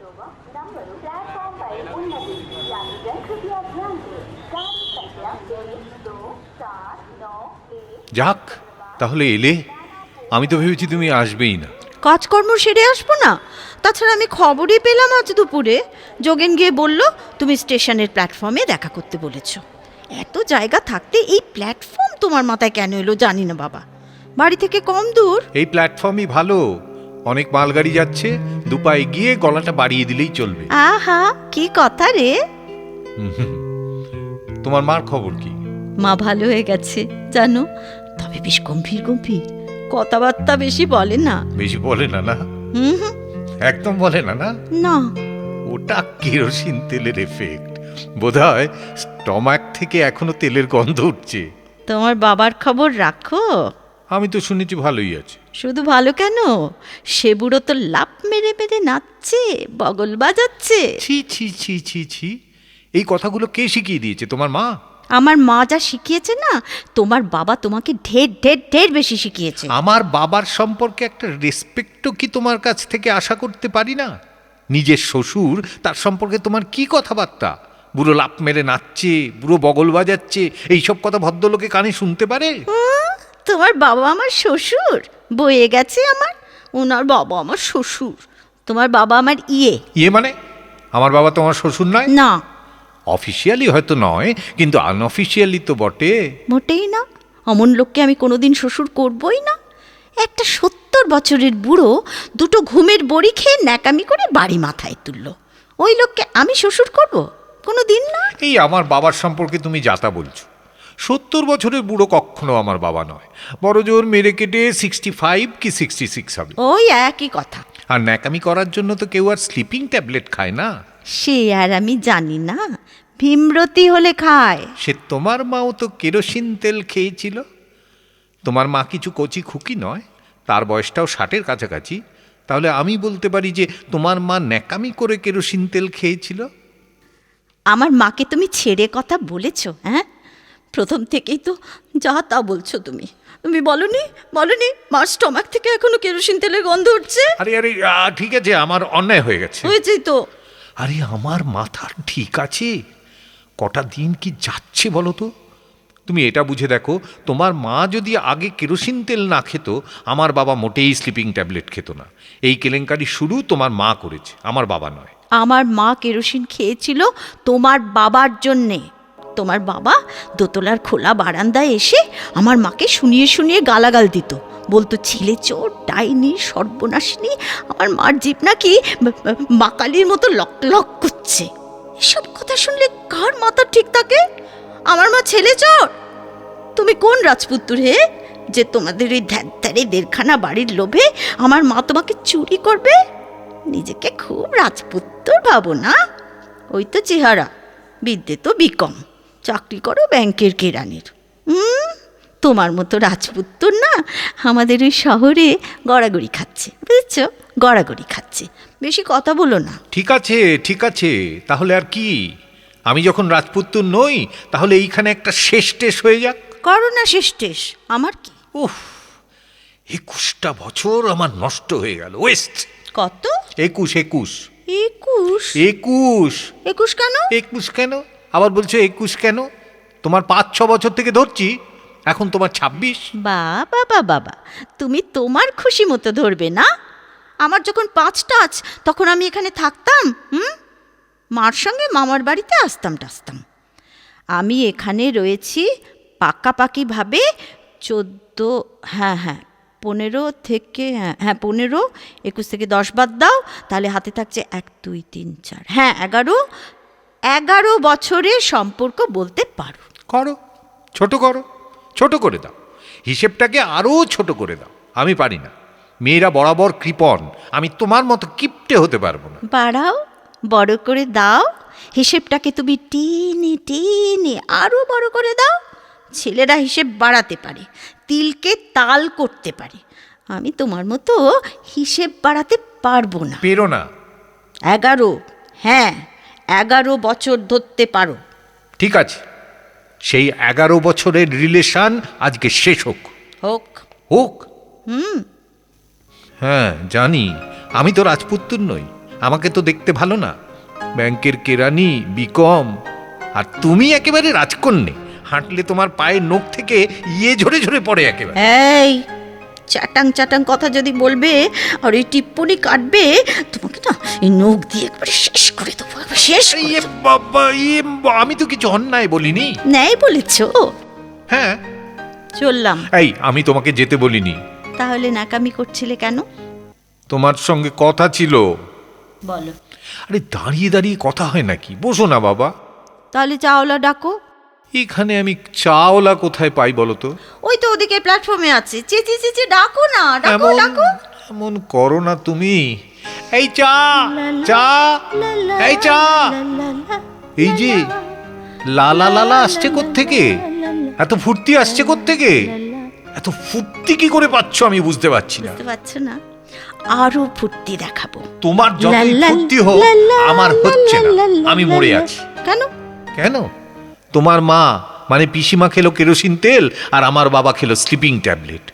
Platform पर उन्नति यात्रीगण कृपया ध्यान दें गाड़ी संख्या एक दो चार नौ एक যাক তাহলে এলে আমি তো ভেবেছি তুমি আসবেই না কাজকর্ম সেরে আসবো না তাছাড়া আমি খবরই পেলাম আজ দুপুরে যোগেন গিয়ে বলল তুমি স্টেশনের প্ল্যাটফর্মে দেখা করতে বলেছ এত জায়গা থাকতে এই প্ল্যাটফর্ম তোমার মাথায় কেন এলো জানি না বাবা বাড়ি থেকে কম দূর এই প্ল্যাটফর্মই ভালো অনেক মালগাড়ি যাচ্ছে দুপায়ে গিয়ে গলাটা বাড়িয়ে দিলেই চলবে। আহা কি কথা রে। তোমার মার খবর কি? মা ভালো হয়ে গেছে জানো। তবে বেশ গম্ভীর গম্ভীর। কথাবার্তা বেশি বলে না। বেশি বলে না না? একদম বলে না না? না। ওটা কেরোসিন তেলের এফেক্ট বোধহয় স্টমাক থেকে এখনও তেলের গন্ধ উঠছে। তোমার বাবার খবর রাখো। আমি তো শুনেছি ভালোই আছে। শুধু ভালো কেন? সে বুড়ো তো লাভ মেরে মেরে নাচছে বগল বাজাচ্ছে। ছি ছি ছি ছি ছি। এই কথাগুলো কে শিখিয়ে দিয়েছে? তোমার মা? আমার মা যা শিখিয়েছে না তোমার বাবা তোমাকে ঢের ঢের ঢের বেশি শিখিয়েছে। আমার বাবার সম্পর্কে একটা রেসপেক্টও কি তোমার কাছ থেকে আশা করতে পারি না? নিজের শ্বশুর তার সম্পর্কে তোমার কি কথাবার্তা? বুড়ো লাপ মেরে নাচছে বুড়ো বগল বাজাচ্ছে এইসব কথা ভদ্রলোকে কানে শুনতে পারে? তোমার বাবা আমার শ্বশুর? বয়ে গেছে আমার? ওনার বাবা আমার শ্বশুর। তোমার বাবা আমার ইয়ে। ইয়ে মানে? আমার বাবা তোমার শ্বশুর নয়? না। অফিসিয়ালি হয়তো নয় কিন্তু আনঅফিসিয়ালি তো বটে। মোটেই না। অমন লোককে আমি কোনোদিন শ্বশুর করবই না। একটা সত্তর বছরের বুড়ো দুটো ঘুমের বড়ি খেয়ে ন্যাকামি করে বাড়ি মাথায় তুলল। ওই লোককে আমি শ্বশুর করব? কোনো দিন না। এই আমার বাবার সম্পর্কে তুমি যাতা বলছো। সত্তর বছরের বুড়ো কখনো আমার বাবা নয়। বড় জোর মেরে কেটে সিক্সটি ফাইভ কি সিক্সটি সিক্স হবে। ওই একই কথা। আর ন্যাকামি করার জন্য তো কেউ আর স্লিপিং ট্যাবলেট খায় না। সে আর আমি জানি না। ভীমরতি হলে খায়। সে তোমার মাও তো কেরোসিন তেল খেয়েছিল। তোমার মা কিছু কচি খুকি নয়। তার বয়সটাও ষাটের কাছাকাছি। তাহলে আমি বলতে পারি যে তোমার মা ন্যাকামি করে কেরোসিন তেল খেয়েছিল? আমার মাকে তুমি ছেড়ে কথা বলেছ হ্যাঁ? প্রথম থেকেই তো যা তা বলছো তুমি। তুমি বলনি? বলনি? মার স্টমাক থেকে এখনও কেরোসিন তেলের গন্ধ উঠছে? আরে আরে ঠিক আছে আমার অন্যায় হয়ে গেছে। হয়েছে তো। আরে আমার মাথা ঠিক আছে? কটা দিন কি যাচ্ছে বলো তো? তুমি এটা বুঝে দেখো তোমার মা যদি আগে কেরোসিন তেল না খেত আমার বাবা মোটেই স্লিপিং ট্যাবলেট খেত না। এই কেলেঙ্কারি শুরু তোমার মা করেছে আমার বাবা নয়। আমার মা কেরোসিন খেয়েছিল তোমার বাবার জন্যে। তোমার বাবা দোতলার খোলা বারান্দায় এসে আমার মাকে শুনিয়ে শুনিয়ে গালাগাল দিত। বলতো, ছেলে চোর, ডাইনি, সর্বনাশিনী, আমার মার জিপ নাকি মাকালির মতো লক লক করছে। এসব কথা শুনলে কার মাথা ঠিক থাকে? আমার মা ছেলে চোর? তুমি কোন রাজপুত্র হে যে তোমাদের ওই ধ্যারে দেড়খানা বাড়ির লোভে আমার মা তোমাকে চুরি করবে? নিজেকে খুব রাজপুত্র ভাবো না? ওই তো চেহারা, বিদ্যে তো বিকম চাকরি করো ব্যাংকের কেরানির। হুম? তোমার মতো রাজপুত্র না আমাদের ওই শহরে গড়াগড়ি খাচ্ছে বুঝেছ? গড়াগড়ি খাচ্ছে। বেশি কথা বলো না। ঠিক আছে ঠিক আছে তাহলে আর কি? আমি যখন রাজপুত্র নই তাহলে এইখানে একটা শেষ টেস হয়ে যাক। করো না শেষ টেস আমার কি? উফ একুশটা বছর আমার নষ্ট হয়ে গেল ওয়েস্ট। কত? একুশ একুশ। একুশ? একুশ। একুশ কেন? একুশ কেন? আবার বলছো, একুশ কেন? তোমার পাঁচ, ছ বছর থেকে ধরছি, এখন তোমার ছাব্বিশ। বাবা বাবা তুমি তোমার খুশি মতো ধরবে না? আমার যখন পাঁচ টাচ, তখন আমি এখানে থাকতাম, হুম? মার সঙ্গে মামার বাড়িতে আসতাম, টাসতাম। আমি এখানে রয়েছি পাকাপাকিভাবে চোদ্দ হ্যাঁ হ্যাঁ পনেরো থেকে হ্যাঁ হ্যাঁ পনেরো, একুশ থেকে দশ বাদ দাও, তাহলে হাতে থাকছে এক, দুই, তিন, চার হ্যাঁ এগারো এগারো বছরের সম্পর্ক বলতে পারো। করো ছোট করো ছোট করে দাও। হিসেবটাকে আরও ছোট করে দাও। আমি পারি না। মেয়েরা বরাবর কৃপণ। আমি তোমার মতো কিপটে হতে পারব না। বাড়াও বড় করে দাও। হিসেবটাকে তুমি টেনে টেনে আরও বড় করে দাও। ছেলেরা হিসেব বাড়াতে পারে তিলকে তাল করতে পারে। আমি তোমার মতো হিসেব বাড়াতে পারব না। পেরো না। এগারো হ্যাঁ। এগারো বছর ধরতে পারো। ঠিক আছে। সেই এগারো বছরের রিলেশন আজকে শেষ হোক। হোক। হোক? হুম। হ্যাঁ জানি। আমি তো রাজপুত্র নই। আমাকে তো দেখতে ভালো না। ব্যাংকের কেরানি বিকম। আর তুমি একেবারে রাজকন্যে। হাঁটলে তোমার পায়ের নখ থেকে ইয়ে ঝরে ঝরে পড়ে একেবারে। এই চাটাং চাটাং কথা যদি বলবে আর এই টিপ্পনি কাটবে তোমাকে না এই নখ দিয়ে একবারে শেষ করে দেবো একবার শেষ করে ইয়ে দেবো। বাবা ইয়ে আমি তো কিছু অন্যায় বলিনি। নেই বলেছ? হ্যাঁ। চললাম। এই আমি তোমাকে যেতে বলিনি। তাহলে নাকামি করছিলে কেন? তোমার সঙ্গে কথা ছিল। বলো। আরে দাঁড়িয়ে দাঁড়িয়ে কথা হয় নাকি? বসো না বাবা। তাহলে চাওলা ডাকো। এখানে আমি চাওলা কোথায় পাই বলো তো ওই তো ওদিকে প্ল্যাটফর্মে আছে। চেঁচে চেঁচে ডাকো না ডাকো ডাকো। এমন করো না তুমি। এই চা চা এই চা। এই যে লালা লালা আসছে থেকে এত ফুর্তি আসছে থেকে এত ফুর্তি কি করে পাচ্ছ আমি বুঝতে পারছি না। বুঝতে পারছ না? আরও ফুর্তি দেখাবো। তোমার যতই ফুর্তি হোক আমার হচ্ছে না। আমি মরে আছি। কেন? কেন? তোমার মা মানে পিসিমা খেলো কেরোসিন তেল আর আমার বাবা খেলো স্লিপিং ট্যাবলেট।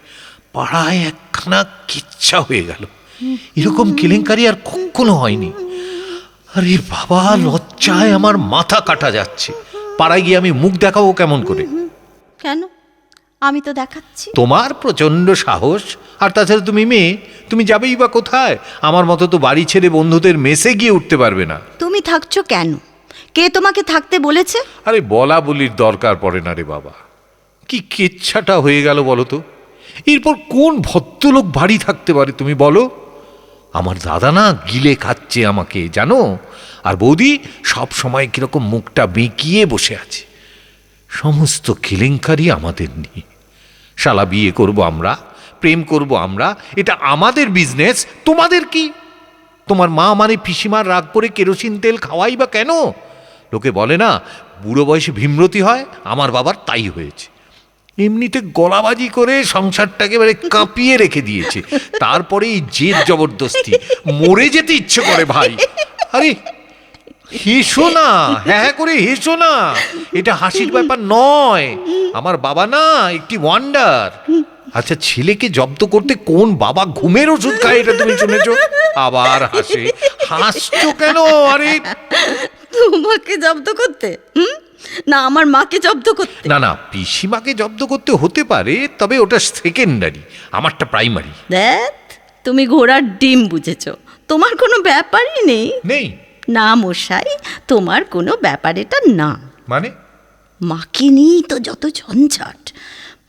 পাড়ায় একখানা কিচ্ছা হয়ে গেল। এরকম কেলেঙ্কারি আর কখনো হয়নি। আরে বাবা লজ্জায় আমার মাথা কাটা যাচ্ছে। পাড়ায় গিয়ে আমি মুখ দেখাবো কেমন করে? কেন? আমি তো দেখাচ্ছি। তোমার প্রচণ্ড সাহস। আর তাছাড়া তুমি মেয়ে তুমি যাবেই বা কোথায়? আমার মতো তো বাড়ি ছেড়ে বন্ধুদের মেসে গিয়ে উঠতে পারবে না। তুমি থাকছো কেন? কে তোমাকে থাকতে বলেছে? আরে বলা বলির দরকার পড়ে না রে বাবা। কি কেচ্ছাটা হয়ে গেল বলো তো? এরপর কোন ভদ্রলোক বাড়ি থাকতে পারে তুমি বলো? আমার দাদা না গিলে খাচ্ছে আমাকে, জানো? আর বৌদি সব সময় কীরকম মুখটা বেঁকিয়ে বসে আছে। সমস্ত কেলেঙ্কারি আমাদের নিয়ে। শালা বিয়ে করব আমরা, প্রেম করব আমরা, এটা আমাদের বিজনেস তোমাদের কি? তোমার মা মানে পিসিমার রাগ করে কেরোসিন তেল খাওয়াই বা কেন? লোকে বলে না, বুড়ো বয়সে ভীমরতি হয়, আমার বাবার তাই হয়েছে। এমনিতে গলাবাজি করে সংসারটাকে এবারে কাঁপিয়ে রেখে দিয়েছে। তারপরে এই জেদ জবরদস্তি। মরে যেতে ইচ্ছে করে ভাই। আরে, হেসো না হ্যাঁ হ্যাঁ করে হেসো না। এটা হাসির ব্যাপার নয়। আমার বাবা না, একটি ওয়ান্ডার আচ্ছা ছেলেকে জব্দ করতে কোন বাবা ঘুমের ওষুধ খায় এটা তুমি শুনেছো? আবার হাসে। হাসছো কেন? আরে তোমাকে জব্দ করতে? হুম? না আমার মাকে জব্দ করতে। না না পিসিমাকে জব্দ করতে হতে পারে তবে ওটা সেকেন্ডারি আমারটা প্রাইমারি দেখ তুমি ঘোড়ার ডিম বুঝেছ। তোমার কোনো ব্যাপারই নেই। নেই। না মশাই তোমার কোনো ব্যাপার এটা না। মানে? মাকে নিয়েই তো যত ঝঞ্ঝাট।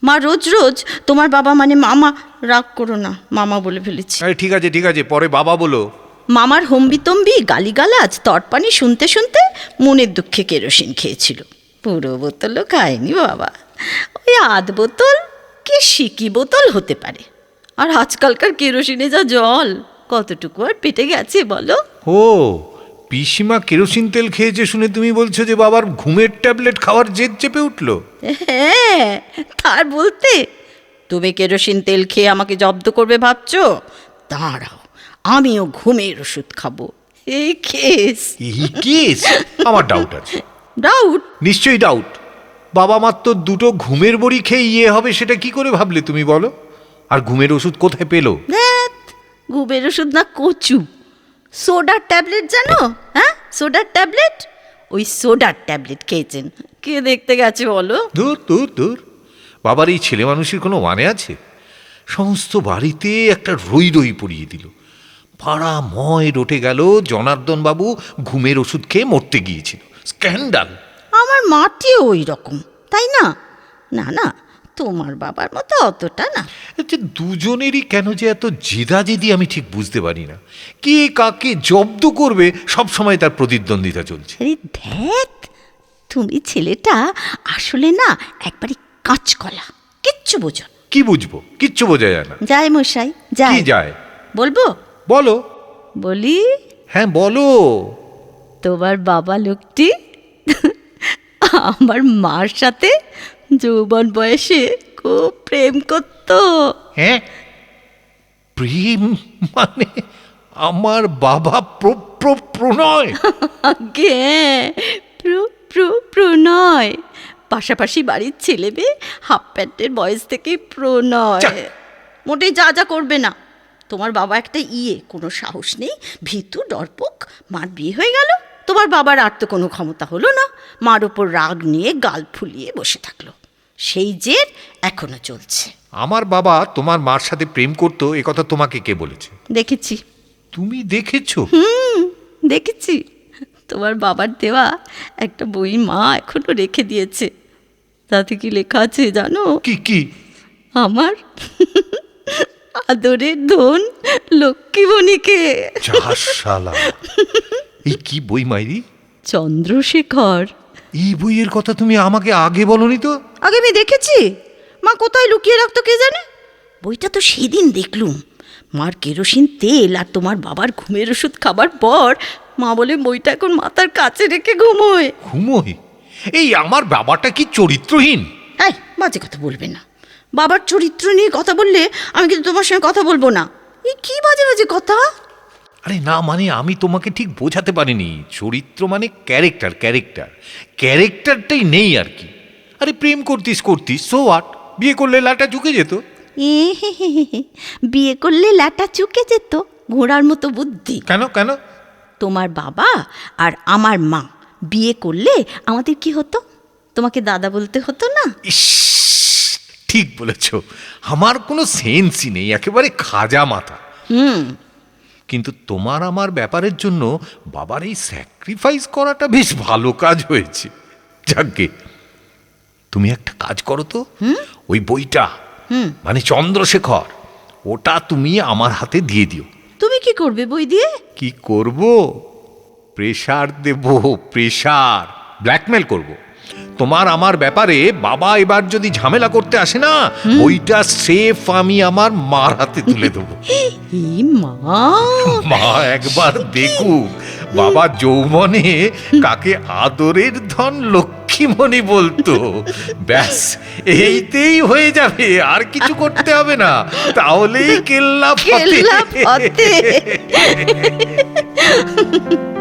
মা রোজ রোজ তোমার বাবা মানে মামা রাগ করো না মামা বলে ফেলেছি। আরে ঠিক আছে ঠিক আছে পরে বাবা বলো। মামার হম্বিতম্বি গালিগালাজ তটপানি শুনতে শুনতে মনের দুঃখে কেরোসিন খেয়েছিল। পুরো বোতলও খায়নি বাবা। ওই আধ বোতল কি সিকি বোতল হতে পারে? আর আজকালকার কেরোসিনে যা জল কতটুকু আর পেটে গেছে বলো? ও পিসিমা কেরোসিন তেল খেয়েছে শুনে তুমি বলছো যে বাবার ঘুমের ট্যাবলেট খাওয়ার জেদ চেপে উঠল? হ্যাঁ তার বলতে। তুমি কেরোসিন তেল খেয়ে আমাকে জব্দ করবে ভাবছ? দাঁড়াও আমিও ঘুমের ওষুধ খাব। এই কেস এই কেস আমার ডাউট আছে। ডাউট নিশ্চয়ই ডাউট বাবা মাত্র দুটো ঘুমের বড়ি খেয়ে ইয়ে হবে সেটা কি করে ভাবলে তুমি বলো? আর ঘুমের ওষুধ কোথায় পেল? ঘুমের ওষুধ না কচু। সোডার ট্যাবলেট জানো? হ্যাঁ? সোডার ট্যাবলেট? ওই সোডার ট্যাবলেট খেয়েছেন। কে দেখতে গেছে বলো? দূর দূর দূর। বাবার এই ছেলে মানুষের কোনো মানে আছে? সমস্ত বাড়িতে একটা রই রই পড়িয়ে দিল। পাড়া ময় রটে গেল জনার্দন বাবু ঘুমের ওষুধ খেয়ে মরতে গিয়েছিল। স্ক্যান্ডাল। আমার মাটিও ওই রকম তাই না? না না তোমার বাবার মতো অতটা না। যে দুজনেরই কেন যে এত জেদাজেদি আমি ঠিক বুঝতে পারি না। কে কাকে জব্দ করবে সব সময় তার প্রতিদ্বন্দ্বিতা চলছে। আরে ধ্যাত তুমি ছেলেটা আসলে না একবারই কাঁচকলা কিচ্ছু বোঝো না। কি বুঝব? কিচ্ছু বোঝা যায় না। যায় মশাই কি যায় যায়? বলব? বলো। বলি? হ্যাঁ বলো। তোমার বাবা লোকটি আমার মার সাথে যৌবন বয়সে খুব প্রেম করতো। হ্যাঁ? প্রেম মানে আমার বাবা প্র- প্র- প্রণয়। আগে প্রু প্রু প্রণয়। পাশাপাশি বাড়ির ছেলে মেয়ে হাফ প্যান্টের বয়স থেকে প্রণয়। মোটেই যা যা করবে না। তোমার বাবা একটা ইয়ে কোনো সাহস নেই। ভীতু ডরপোক মার বিয়ে হয়ে গেল। তোমার বাবার আর তো কোনো ক্ষমতা হলো না। মার ওপর রাগ নিয়ে গাল ফুলিয়ে বসে থাকল। সেই জের এখনও চলছে। আমার বাবা তোমার মার সাথে প্রেম করতো এ কথা তোমাকে কে বলেছে? দেখেছি। তুমি দেখেছ? হুম দেখেছি। তোমার বাবার দেওয়া একটা বই মা এখনও রেখে দিয়েছে। তাতে কি লেখা আছে জানো? কি কি? আমার আদরের ধন লক্ষ্মীমণিকে। শালা। এই কি বই মাইরি? চন্দ্রশেখর। এই বইয়ের কথা তুমি আমাকে আগে বলনি তো? আগে আমি দেখেছি। মা কোথায় লুকিয়ে রাখতো কে জানে? বইটা তো সেদিন দেখলুম। মার কেরোসিন তেল আর তোমার বাবার ঘুমের ওষুধ খাবার পর মা বলে বইটা এখন মাথার কাছে রেখে ঘুমোয়। ঘুমোয়? এই আমার বাবাটা কি চরিত্রহীন? এই বাজে কথা বলবে না। বাবার চরিত্র নিয়ে কথা বললে আমি কিন্তু তোমার সঙ্গে কথা বলব না। এই কি বাজে বাজে কথা? আরে না মানে আমি তোমাকে ঠিক বোঝাতে পারিনি। চরিত্র মানে ক্যারেক্টার ক্যারেক্টার ক্যারেক্টারটাই নেই আর কি। আরে প্রেম করতিস করতিস। সো আট বিয়ে করলে লাটা চুকে যেত? এ বিয়ে করলে লাটা চুকে যেত? ঘোড়ার মতো বুদ্ধি। কেন কেন? তোমার বাবা আর আমার মা বিয়ে করলে আমাদের কি হতো? তোমাকে দাদা বলতে হতো না? ইস ঠিক বলেছ। আমার কোনো সেন্সই নেই। একেবারে খাজা মাথা। হুম। কিন্তু তোমার আমার ব্যাপারের জন্য বাবার এই স্যাক্রিফাইস করাটা বেশ ভালো কাজ হয়েছে। যাকে তুমি একটা কাজ করো তো। ওই বইটা মানে চন্দ্রশেখর ওটা তুমি আমার হাতে দিয়ে দিও। তুমি কি করবে বই দিয়ে? কি করব? প্রেশার দেব প্রেশার ব্ল্যাকমেল করব। তোমার আমার ব্যাপারে বাবা এবার যদি ঝামেলা করতে আসে না ওইটা সেফ আমি আমার মার হাতে তুলে দেবো। মা। একবার দেখুক। বাবা যৌবনে কাকে আদরের ধন লক্ষ্মীমণি বলতো। ব্যাস এইতেই হয়ে যাবে আর কিছু করতে হবে না। তাহলেই। কেল্লা ফতে।